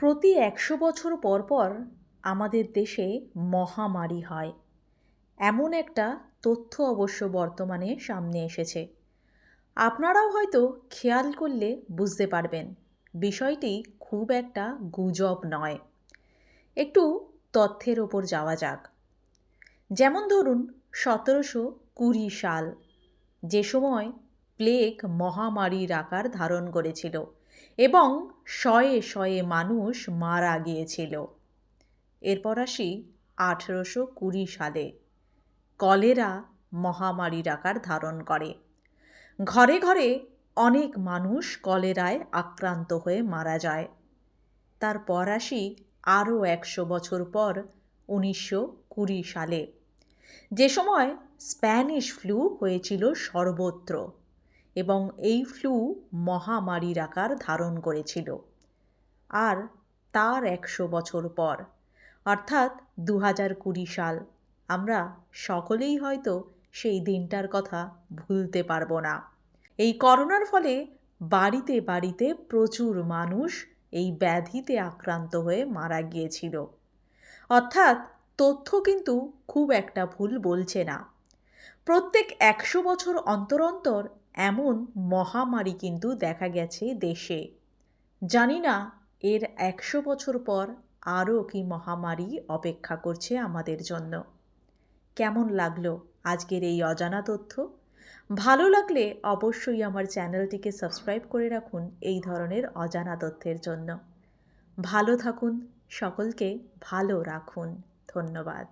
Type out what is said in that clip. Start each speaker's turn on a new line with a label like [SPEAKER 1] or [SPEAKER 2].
[SPEAKER 1] প্রতি একশো বছর পর পর আমাদের দেশে মহামারী হয়। এমন একটা তথ্য অবশ্য বর্তমানে সামনে এসেছে। আপনারাও হয়তো খেয়াল করলে বুঝতে পারবেন, বিষয়টি খুব একটা গুজব নয়। একটু তথ্যের ওপর যাওয়া যাক। যেমন ধরুন, সতেরোশো কুড়ি সাল, যে সময় প্লেগ মহামারীর আকার ধারণ করেছিল এবং শয়ে শয়ে মানুষ মারা গিয়েছিল। এরপর আসি আঠেরোশো কুড়ি সালে। কলেরা মহামারীর আকার ধারণ করে। ঘরে ঘরে অনেক মানুষ কলেরায় আক্রান্ত হয়ে মারা যায়। তারপর আসি আরও একশো বছর পর উনিশশো কুড়ি সালে। যে সময় স্প্যানিশ ফ্লু হয়েছিল সর্বত্র। এবং এই ফ্লু মহামারীর আকার ধারণ করেছিল। আর তার একশো বছর পর, অর্থাৎ দু হাজার কুড়ি সাল, আমরা সকলেই হয়তো সেই দিনটার কথা ভুলতে পারব না। এই করোনার ফলে বাড়িতে বাড়িতে প্রচুর মানুষ এই ব্যাধিতে আক্রান্ত হয়ে মারা গিয়েছিল। অর্থাৎ তথ্য কিন্তু খুব একটা ভুল বলছে না। প্রত্যেক একশো বছর অন্তর অন্তর এমন মহামারী কিন্তু দেখা গেছে দেশে। জানি না এর একশো বছর পর আরও কি মহামারী অপেক্ষা করছে আমাদের জন্য। কেমন লাগল আজকের এই অজানা তথ্য? ভালো লাগলে অবশ্যই আমার চ্যানেলটিকে সাবস্ক্রাইব করে রাখুন এই ধরনের অজানা তথ্যের জন্য। ভালো থাকুন, সকলকে ভালো রাখুন। ধন্যবাদ।